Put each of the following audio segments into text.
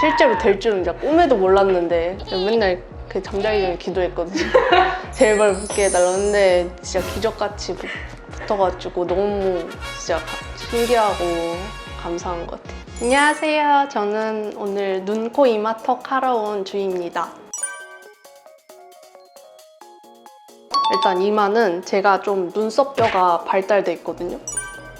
실제로 될 줄은 진짜 꿈에도 몰랐는데 맨날 그 잠자기 전에 기도했거든요. 제발 붙게 해달라 근데 진짜 기적같이 붙- 붙어가지고 너무 진짜 가- 신기하고 감사한 것 같아요. 안녕하세요. 저는 오늘 눈, 코, 이마, 턱 하러 온 주입니다. 일단 이마는 제가 좀 눈썹뼈가 발달돼 있거든요.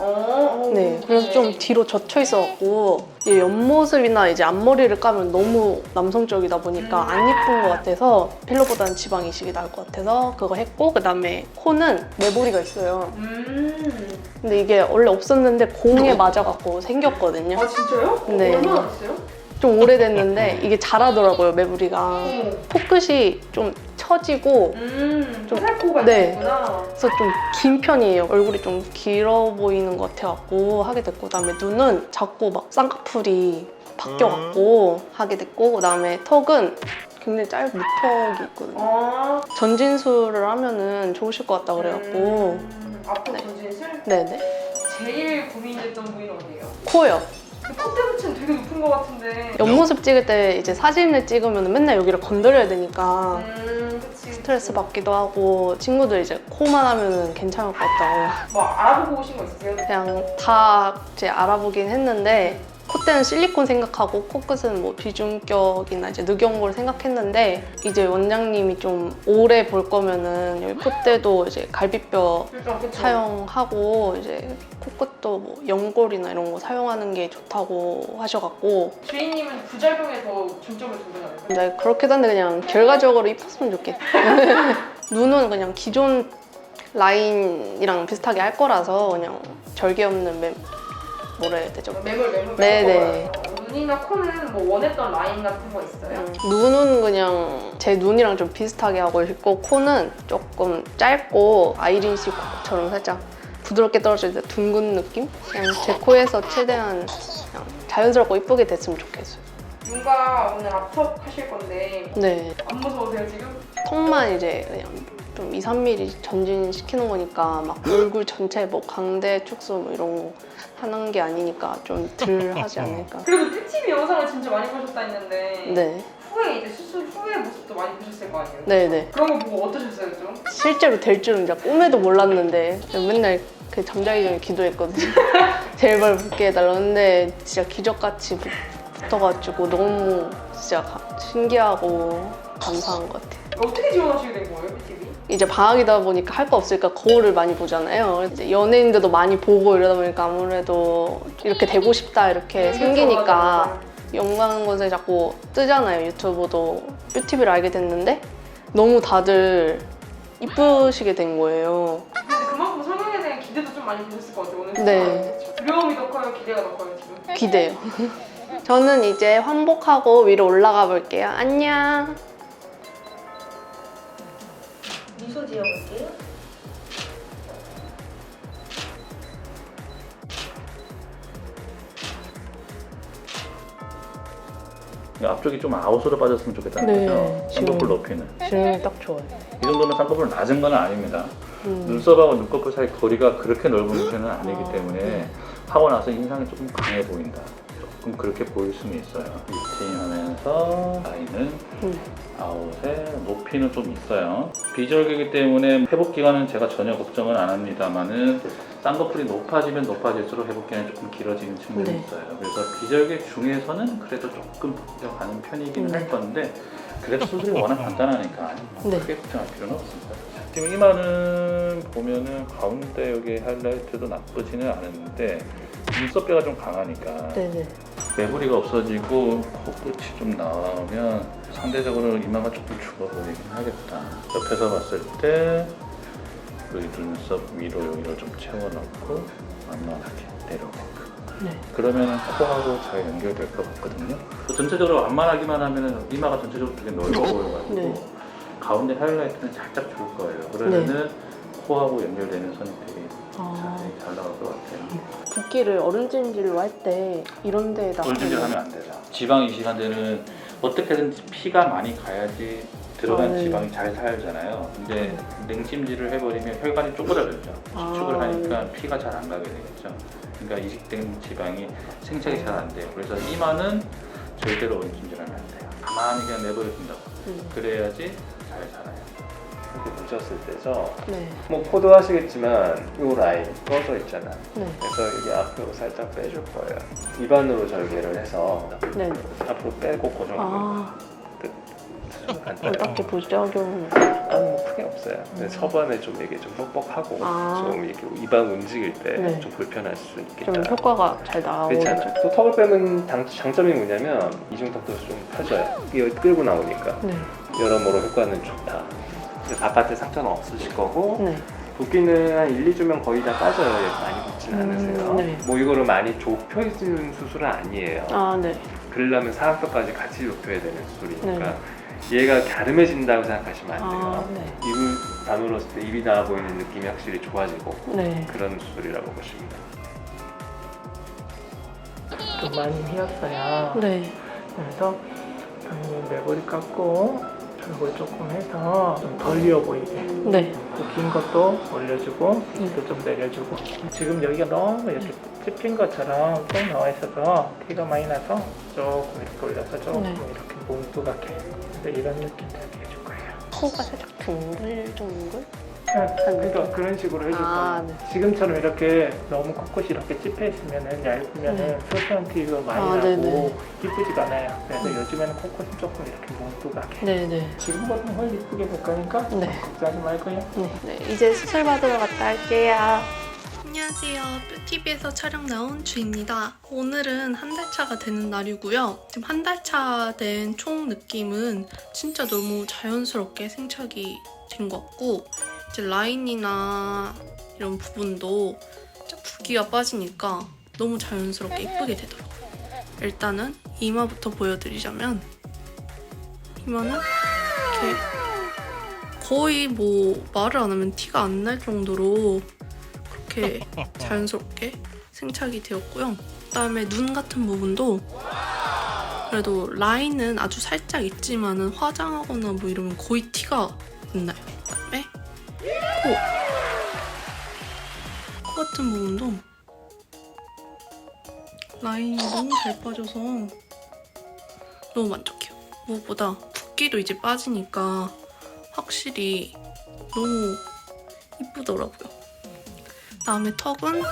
어, 네, 그래서 좀 뒤로 젖혀 있어갖고 이제 옆모습이나 이제 앞머리를 까면 너무 남성적이다 보니까 안 예쁜 것 같아서 필러보다는 지방 이식이 나을 것 같아서 그거 했고 그 다음에 코는 매부리가 있어요. 음. 근데 이게 원래 없었는데 공에 맞아갖고 생겼거든요. 아 진짜요? 네. 얼마나 됐어요? 좀 오래됐는데 이게 자라더라고요 매부리가. 어머. 코끝이 좀 처지고 음. 좀- 살코가 네. 있구나. 그래서 좀 긴 편이에요. 얼굴이 좀 길어 보이는 것 같아갖고 하게 됐고 그다음에 눈은 자꾸 막 쌍꺼풀이 바뀌어갖고 하게 됐고 그다음에 턱은 굉장히 짧은 무턱이 있거든요. 아. 전진술을 하면은 좋으실 것 같다 그래갖고 음. 앞으로 네. 전진실? 네네 제일 고민됐던 부위는 어디예요? 코요. 그 붙이는 되게 높은 것 같은데. 옆모습 찍을 때 이제 사진을 찍으면 맨날 여기를 건드려야 되니까 음, 그치. 스트레스 받기도 하고 친구들 이제 코만 하면은 괜찮을 것 같다고 뭐 알아보고 오신 거 있으세요? 그냥 다 이제 알아보긴 했는데 콧대는 실리콘 생각하고 코끝은 뭐 비중격이나 이제 늑연골 생각했는데 이제 원장님이 좀 오래 볼 거면은 여기 콧대도 이제 갈비뼈 그러니까 그쵸. 사용하고 이제 코끝도 뭐 연골이나 이런 거 사용하는 게 좋다고 하셔갖고 주인님은 부작용에 더 중점을 두잖아요. 근데 그렇게도 한데 그냥 결과적으로 이뻤으면 좋겠어 눈은 그냥 기존 라인이랑 비슷하게 할 거라서 그냥 절개 없는 매, 뭐라 해야 되죠? 매물 매물 네네. 눈이나 코는 뭐 원했던 라인 같은 거 있어요? 음, 눈은 그냥 제 눈이랑 좀 비슷하게 하고 싶고 코는 조금 짧고 아이린 씨 코처럼 살짝 부드럽게 떨어질 때 둥근 느낌? 그냥 제 코에서 최대한 그냥 자연스럽고 이쁘게 됐으면 좋겠어요. 윤가 오늘 앞턱 하실 건데 네. 안 무서우세요 지금? 턱만 이제 그냥 좀 2, 3mm 전진시키는 거니까 막 얼굴 전체 뭐 광대 축소 뭐 이런 거 하는 게 아니니까 좀 덜 하지 않을까. 그래도 꿀TV 영상을 진짜 많이 보셨다 했는데 네. 후에 이제 수술 후의 모습도 많이 보셨을 거 아니에요? 네네. 그런 거 보고 어떠셨어요 좀? 실제로 될 줄은 진짜 꿈에도 몰랐는데 맨날 그 잠자기 전에 기도했거든요. 제발 붙게 해달라. 근데 진짜 기적같이 붙- 붙어가지고 너무 진짜 가- 신기하고 감사한 것 같아요. 어떻게 지원하시게 된 거예요? 이제 방학이다 보니까 할 거 없으니까 거울을 많이 보잖아요. 이제 연예인들도 많이 보고 이러다 보니까 아무래도 이렇게 되고 싶다 이렇게 생기니까 영광건설이 자꾸 뜨잖아요. 유튜브도 뷰티비를 알게 됐는데 너무 다들 이쁘시게 된 거예요. 근데 그만큼 성형에 대한 기대도 좀 많이 보셨을 것 같아요 오늘 네. 두려움이 더 커요 기대가 더 커요 지금? 기대요. 저는 이제 환복하고 위로 올라가 볼게요. 안녕. 미소 지어볼게요 앞쪽이 좀 아웃으로 빠졌으면 좋겠다는 네, 거죠. 지금. 쌍꺼풀 높이는. 지금 딱 좋아요. 이 정도면 쌍꺼풀 낮은 건 아닙니다. 음. 눈썹하고 눈꺼풀 사이 거리가 그렇게 넓은 편은 아니기 아, 때문에 네. 하고 나서 인상이 조금 강해 보인다. 조금 그렇게 보일 수는 있어요. 리프팅하면서 라인은 음. 아웃에 높이는 좀 있어요. 비절개이기 때문에 회복 기간은 제가 전혀 걱정은 안 합니다만은 쌍꺼풀이 높아지면 높아질수록 회복 기간이 조금 길어지는 측면이 네. 있어요. 그래서 비절개 중에서는 그래도 조금 걱정하는 편이긴 음. 할 건데 그래도 수술이 워낙 간단하니까 네. 크게 걱정할 필요는 없습니다. 지금 이마는 보면은 가운데 여기 하이라이트도 나쁘지는 않은데 눈썹뼈가 좀 강하니까 네네. 매부리가 없어지고 코끝이 좀 나오면 상대적으로 이마가 조금 죽어 보이긴 하겠다. 옆에서 봤을 때 여기 눈썹 위로 여기를 좀 채워넣고 완만하게 내려오게끔. 네. 그러면 코하고 잘 연결될 것 같거든요. 또 전체적으로 완만하기만 하면 이마가 전체적으로 되게 넓어 보여가지고 네. 가운데 하이라이트는 살짝 줄 거예요. 그러면은 코하고 연결되는 선이 되게 아. 잘, 잘 나올 것 같아요. 붓기를 얼음찜질로 할 때 이런 데에다 돌진질 하면 안 되죠. 지방 이식한 데는 어떻게든 피가 많이 가야지 들어간 아, 네. 지방이 잘 살잖아요. 근데 냉찜질을 해버리면 혈관이 쪼그라들죠. 수축을 아. 하니까 피가 잘 안 가게 되겠죠. 그러니까 이식된 지방이 생착이 잘 안 돼요. 그래서 이마는 절대로 원심질하면 안 돼요. 가만히 그냥 내버려 둔다고. 음. 그래야지 잘 자라요. 이렇게 붙였을 때죠. 네. 뭐 포도 하시겠지만 이 라인 꺼져 있잖아. 네. 그래서 여기 앞으로 살짝 빼줄 거예요. 입안으로 절개를 해서 네. 앞으로 빼고 고정하는 아, 좀 간단해요. 딱히 부작용. 아니 뭐 크게 없어요. 근데 서반에 좀 이게 좀 뻑뻑하고 아. 좀 이렇게 입안 움직일 때 좀 네. 불편할 수좀 있겠다. 효과가 잘 나오죠. 또 턱을 빼면 당- 장점이 뭐냐면 이중턱도 좀 펴져요. 이거 끌고 나오니까 네. 여러모로 효과는 좋다. 바깥에 상처는 없으실 거고 네. 붓기는 한 1, 2주면 거의 다 빠져요. 많이 붓진 음, 않으세요. 네. 뭐 이거를 많이 좁혀주는 수술은 아니에요. 아, 네. 그러려면 사각뼈까지 같이 좁혀야 되는 수술이니까 네. 얘가 갸름해진다고 생각하시면 안 아, 돼요. 네. 입을 다물었을 때 입이 나와 보이는 느낌이 확실히 좋아지고 네. 그런 수술이라고 보시면 돼요. 좀 많이 휘었어요. 네. 그래서 당연히 매골이 깎고 절골 조금 해서 좀덜 휘어 보이게 네. 그긴 것도 올려주고 길도 좀 내려주고 지금 여기가 너무 이렇게 찝힌 것처럼 쭉 나와 있어서 티가 많이 나서 조금 이렇게 올려서 조금 네. 이렇게 뭉툭하게 근데 이런 느낌 되게 해줄 거예요. 코가 살짝 둥글둥글? 그러니까 그런 식으로 해줄 아. 네. 지금처럼 이렇게 너무 코끝이 이렇게 찝혀 있으면은 얇으면은 네. 티가 많이 아, 나고 네네. 이쁘지가 않아요. 그래서 요즘에는 코끝이 조금 이렇게 뭉툭하게. 네네. 지금보다 훨 이쁘게 될 거니까 네. 걱정하지 말고요. 네. 네. 이제 수술 받으러 갔다 할게요. 안녕하세요. 뷰티비에서 촬영 나온 주입니다. 오늘은 한 달 차가 되는 날이고요. 지금 한 달 차 된 총 느낌은 진짜 너무 자연스럽게 생착이 된 것 같고 이제 라인이나 이런 부분도 쫙 붓기가 빠지니까 너무 자연스럽게 이쁘게 되더라고요. 일단은 이마부터 보여드리자면 이마는 이렇게 거의 뭐 말을 안 하면 티가 안 날 정도로 그렇게 자연스럽게 생착이 되었고요. 그다음에 눈 같은 부분도 그래도 라인은 아주 살짝 있지만은 화장하거나 뭐 이러면 거의 티가 안 나요. 코. 코 같은 부분도 라인이 너무 잘 빠져서 너무 만족해요. 무엇보다 붓기도 이제 빠지니까 확실히 너무 이쁘더라고요. 다음에 턱은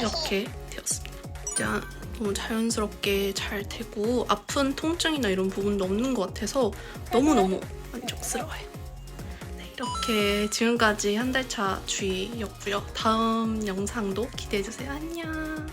이렇게 되었습니다. 이 제 너무 자연스럽게 잘 되고 아픈 통증이나 이런 부분도 없는 것 같아서 너무너무 만족스러워요. 네, 이렇게 지금까지 한 달 차 주의였고요. 다음 영상도 기대해주세요. 안녕!